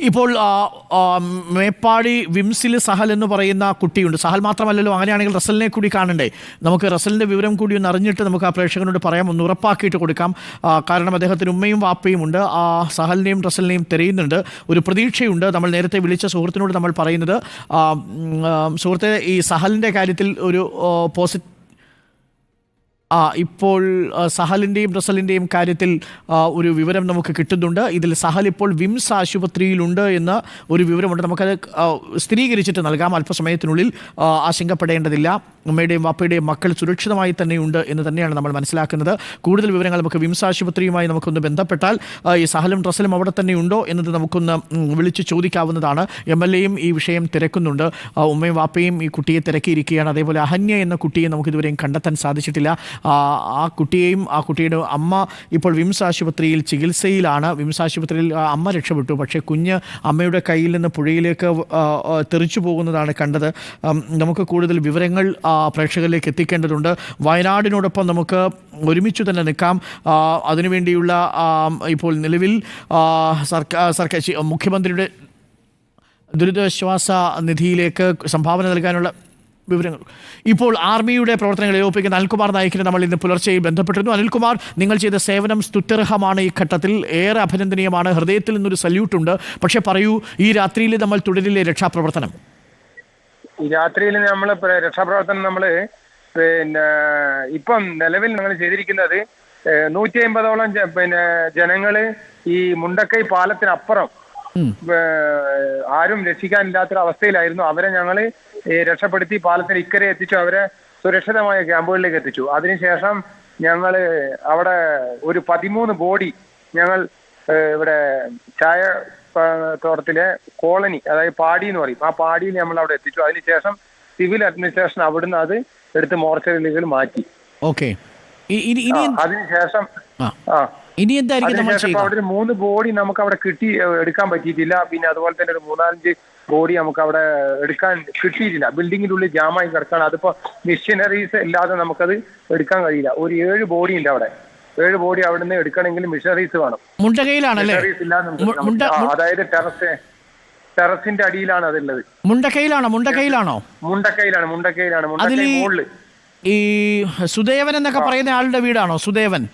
ഇപ്പോൾ മേപ്പാടി വിംസിൽ സഹൽ എന്ന് പറയുന്ന കുട്ടിയുണ്ട്. സഹൽ മാത്രമല്ലല്ലോ അങ്ങനെയാണെങ്കിൽ റസലിനെ കൂടി കാണണ്ടേ? നമുക്ക് റസലിന്റെ വിവരം കൂടി ഒന്ന് അറിഞ്ഞിട്ട് നമുക്ക് ആ പ്രേക്ഷകനോട് പറയാം. ഒന്ന് ഉറപ്പാക്കിയിട്ട് കൊടുക്കാം. കാരണം അദ്ദേഹത്തിന് ഉമ്മയും വാപ്പയും ഉണ്ട്. ആ സഹലിനെയും റസലിനെയും തിരയുന്നുണ്ട്. ഒരു പ്രതീക്ഷയുണ്ട്. നമ്മൾ നേരത്തെ വിളിച്ച സുഹൃത്തിനോട് നമ്മൾ പറയുന്നത് സുഹൃത്തെ ഈ സഹലിന്റെ കാര്യത്തിൽ ഒരു പോസിറ്റീവ് ഇപ്പോൾ സഹലിന്റെയും റസലിന്റെയും കാര്യത്തിൽ ഒരു വിവരം നമുക്ക് കിട്ടുന്നുണ്ട്. ഇതിൽ സഹൽ ഇപ്പോൾ വിംസ് ആശുപത്രിയിലുണ്ട് എന്ന ഒരു വിവരമുണ്ട്. നമുക്കത് സ്ഥിരീകരിച്ചിട്ട് നൽകാം. അല്പസമയത്തിനുള്ളിൽ ആശങ്കപ്പെടേണ്ടതില്ല. അമ്മയുടെയും വാപ്പയുടെയും മക്കൾ സുരക്ഷിതമായി തന്നെയുണ്ട് എന്ന് തന്നെയാണ് നമ്മൾ മനസ്സിലാക്കുന്നത്. കൂടുതൽ വിവരങ്ങൾ നമുക്ക് വിംസ് ആശുപത്രിയുമായി നമുക്കൊന്ന് ബന്ധപ്പെട്ടാൽ ഈ സഹലും റസലും അവിടെ തന്നെ ഉണ്ടോ എന്നത് നമുക്കൊന്ന് വിളിച്ച് ചോദിക്കാവുന്നതാണ്. എം എൽ എയും ഈ വിഷയം തിരക്കുന്നുണ്ട്. ഉമ്മയും വാപ്പയും ഈ കുട്ടിയെ തിരക്കിയിരിക്കുകയാണ്. അതേപോലെ അഹന്യ എന്ന കുട്ടിയെ നമുക്ക് ഇതുവരെയും കണ്ടെത്താൻ സാധിച്ചിട്ടില്ല. ആ, കുട്ടിയെയും ആ കുട്ടിയുടെ അമ്മ ഇപ്പോൾ വിംസ് ആശുപത്രിയിൽ ചികിത്സയിലാണ്. വിംസ് ആശുപത്രിയിൽ അമ്മ രക്ഷപ്പെട്ടു. പക്ഷേ കുഞ്ഞ് അമ്മയുടെ കയ്യിൽ നിന്ന് പുഴയിലേക്ക് തെറിച്ചു പോകുന്നതാണ് കണ്ടത്. നമുക്ക് കൂടുതൽ വിവരങ്ങൾ പ്രേക്ഷകരിലേക്ക് എത്തിക്കേണ്ടതുണ്ട്. വയനാടിനോടൊപ്പം നമുക്ക് ഒരുമിച്ച് തന്നെ നിൽക്കാം. അതിനുവേണ്ടിയുള്ള ഇപ്പോൾ നിലവിൽ സർക്കാർ സർക്കാർ മുഖ്യമന്ത്രിയുടെ ദുരിതാശ്വാസ നിധിയിലേക്ക് സംഭാവന നൽകാനുള്ള വിവരങ്ങൾ. ഇപ്പോൾ ആർമിയുടെ പ്രവർത്തനങ്ങൾ ഏകോപിപ്പിക്കുന്ന അനിൽകുമാർ നായിക്കിനെ നമ്മൾ ഇന്ന് പുലർച്ചെ ബന്ധപ്പെട്ടിരുന്നു. അനിൽകുമാർ നിങ്ങൾ ചെയ്ത സേവനം സ്തുത്യർഹമാണ് ഈ ഘട്ടത്തിൽ. ഏറെ അഭിനന്ദനീയമാണ്. ഹൃദയത്തിൽ നിന്നൊരു സല്യൂട്ടുണ്ട് പക്ഷേ പറയൂ ഈ രാത്രിയിൽ നമ്മൾ തുടരിലെ രക്ഷാപ്രവർത്തനം? ഈ രാത്രിയിൽ നമ്മൾ രക്ഷാപ്രവർത്തനം നമ്മൾ പിന്നെ ഇപ്പം നിലവിൽ ഞങ്ങൾ ചെയ്തിരിക്കുന്നത് നൂറ്റി അമ്പതോളം പിന്നെ ജനങ്ങൾ ഈ മുണ്ടക്കൈ പാലത്തിനപ്പുറം ആരും രക്ഷിക്കാനില്ലാത്തൊരു അവസ്ഥയിലായിരുന്നു അവരെ ഞങ്ങൾ രക്ഷപ്പെടുത്തി പാലത്തിന് ഇക്കരെ എത്തിച്ചു. അവരെ സുരക്ഷിതമായ ക്യാമ്പുകളിലേക്ക് എത്തിച്ചു. അതിനുശേഷം ഞങ്ങൾ അവിടെ ഒരു പതിമൂന്ന് ബോഡി ഞങ്ങൾ ഇവിടെ ചായ തോട്ടത്തിലെ കോളനി അതായത് പാടി എന്ന് പറയും. ആ പാടിയിൽ നമ്മൾ അവിടെ എത്തിച്ചു. അതിനുശേഷം സിവിൽ അഡ്മിനിസ്ട്രേഷൻ അവിടുന്ന് അത് എടുത്ത് മോർച്ചറിയിലേക്ക് മാറ്റി. ഓക്കെ. അതിനുശേഷം ഇനി എന്തായിരിക്കും നമ്മൾ ചെയ്യുക അവിടെ മൂന്ന് ബോഡി നമുക്ക് അവിടെ കിട്ടി എടുക്കാൻ പറ്റിയിട്ടില്ല. പിന്നെ അതുപോലെ തന്നെ ഒരു മൂന്നാലഞ്ച് ബോഡി നമുക്ക് അവിടെ എടുക്കാൻ കിട്ടിയിട്ടില്ല. ബിൽഡിങ്ങിന്റെ ഉള്ളിൽ ജാമായി കിടക്കാണ്. അതിപ്പോ മിഷനറീസ് ഇല്ലാതെ നമുക്കത് എടുക്കാൻ കഴിയില്ല. ഒരു ഏഴ് ബോഡി ഉണ്ട് അവിടെ. ഏഴ് ബോഡി അവിടെ നിന്ന് എടുക്കണമെങ്കിൽ മിഷനറീസ് വേണം. മുണ്ടകയിലാണല്ലേ അതായത് ടെറസ് ടെറസിന്റെ അടിയിലാണ് അതുള്ളത് മുണ്ടക്കയിലാണോ? മുണ്ടക്കയിലാണോ? മുണ്ടക്കയിലാണ് മുണ്ടക്കയിലാണ്. മുണ്ടക്കയിൽ മുണ്ടക്കൈ ഈ- സുദേവൻ എന്നൊക്കെ പറയുന്ന ആളുടെ വീടാണോ? സുദേവൻ.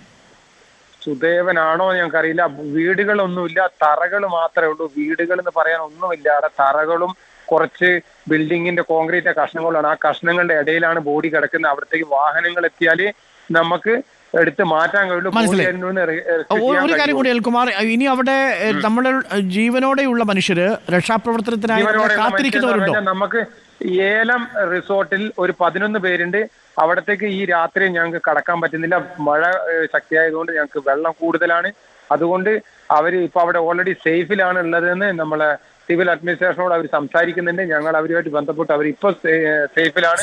സുദേവനാണോ ഞങ്ങൾക്ക് ഞങ്ങൾക്കറിയില്ല. വീടുകളൊന്നുമില്ല. തറകൾ മാത്രമേ ഉള്ളൂ. വീടുകൾ എന്ന് പറയാൻ ഒന്നുമില്ല. അവിടെ തറകളും കുറച്ച് ബിൽഡിങ്ങിന്റെ കോൺക്രീറ്റ് കഷ്ണങ്ങളാണ് ആ കഷ്ണങ്ങളുടെ ഇടയിലാണ് ബോഡി കിടക്കുന്നത്. അവിടത്തേക്ക് വാഹനങ്ങൾ എത്തിയാൽ നമുക്ക് എടുത്ത് മാറ്റാൻ കഴിയുള്ളൂ. ഒരു കാര്യം കൂടി അൽകുമാർ ഇനി അവിടെ നമ്മുടെ ജീവനോടെയുള്ള മനുഷ്യര് രക്ഷാപ്രവർത്തനത്തിനായി കാത്തിരിക്കുന്നവരുണ്ടോ? നമുക്ക് ഏലം റിസോർട്ടിൽ ഒരു പതിനൊന്ന് പേരുണ്ട്. അവിടത്തേക്ക് ഈ രാത്രി ഞങ്ങൾക്ക് കടക്കാൻ പറ്റുന്നില്ല. മഴ ശക്തിയായതുകൊണ്ട് ഞങ്ങൾക്ക് വെള്ളം കൂടുതലാണ്. അതുകൊണ്ട് അവർ ഇപ്പൊ അവിടെ ഓൾറെഡി സേഫിലാണ് ഉള്ളതെന്ന് നമ്മളെ സിവിൽ അഡ്മിനിസ്ട്രേഷനോട് അവർ സംസാരിക്കുന്നുണ്ട്. ഞങ്ങൾ അവരുമായിട്ട് ബന്ധപ്പെട്ട് അവർ ഇപ്പൊ സേഫിലാണ്.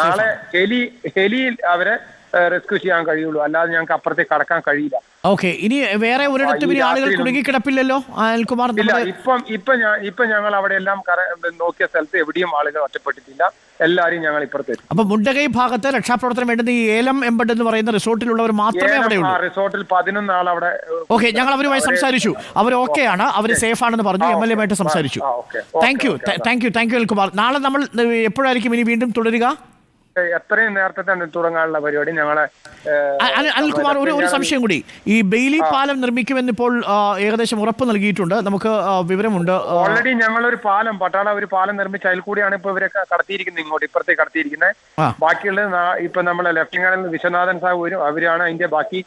നാളെ ഹെലി ഹെലിയിൽ അവരെ റെസ്ക്യൂ ചെയ്യാൻ കഴിയുള്ളൂ. അല്ലാതെ ഞങ്ങൾക്ക് അപ്പുറത്തേക്ക് കടക്കാൻ കഴിയില്ല. ഓക്കെ ഇനി വേറെ ഒരിടത്ത് പിന്നെ ആളുകൾ കുടുങ്ങിക്കിടപ്പില്ലല്ലോ? അനിൽകുമാർ ഇല്ല ഇപ്പം ഇപ്പൊ ഇപ്പൊ ഞങ്ങൾ അവിടെ എല്ലാം നോക്കിയ സ്ഥലത്ത് എവിടെയും ആളുകൾ ഒറ്റപ്പെട്ടിട്ടില്ല. എല്ലാരും ഞങ്ങൾ ഇപ്പുറത്ത് എത്തി. അപ്പൊ മുണ്ടകൈ ഭാഗത്ത് രക്ഷാപ്രവർത്തനം വേണ്ടത് ഈ ഏലം എംബഡ് എന്ന് പറയുന്ന റിസോർട്ടിലുള്ളവർ മാത്രമേ അവിടെ ഉള്ളൂ റിസോർട്ടിൽ പതിനൊന്ന് ആൾ അവിടെ ഓക്കെ ഞങ്ങൾ അവരുമായി സംസാരിച്ചു. അവർ ഓക്കെ ആണ്. അവർ സേഫ് ആണെന്ന് പറഞ്ഞു. എം എൽ എ ആയിട്ട് സംസാരിച്ചു. Thank you thank you thank you അൽകുമാർ നാളെ നമ്മൾ എപ്പോഴായിരിക്കും ഇനി വീണ്ടും തുടരുക? എത്രയും നേരത്തെ തന്നെ തുടങ്ങാനുള്ള പരിപാടി ഞങ്ങളെ അനിൽ- അനിൽകുമാർ ഒരു ഒരു സംശയം കൂടി. ഈ ബെയിലി പാലം നിർമ്മിക്കുമെന്ന് ഇപ്പോൾ ഏകദേശം ഉറപ്പ് നൽകിയിട്ടുണ്ട്. നമുക്ക് വിവരമുണ്ട് ഓൾറെഡി ഞങ്ങൾ ഒരു പാലം പട്ടാള ഒരു പാലം നിർമ്മിച്ച അതിൽ കൂടിയാണ് ഇപ്പൊ ഇവരൊക്കെ കടത്തിയിരിക്കുന്നത് ഇങ്ങോട്ട് ഇപ്പുറത്തേക്ക് കടത്തിയിരിക്കുന്നത്. ബാക്കിയുള്ളത് ഇപ്പൊ നമ്മളെ ലെഫ്റ്റനന്റ് വിശ്വനാഥൻ സാഹു വരും അവരാണ് അതിന്റെ ബാക്കി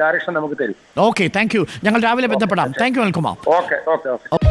ഡയറക്ഷൻ നമുക്ക് തരും. ഓക്കെ താങ്ക് യു ഞങ്ങൾ രാവിലെ ബന്ധപ്പെടാം. Thank you Anilkumar okay okay okay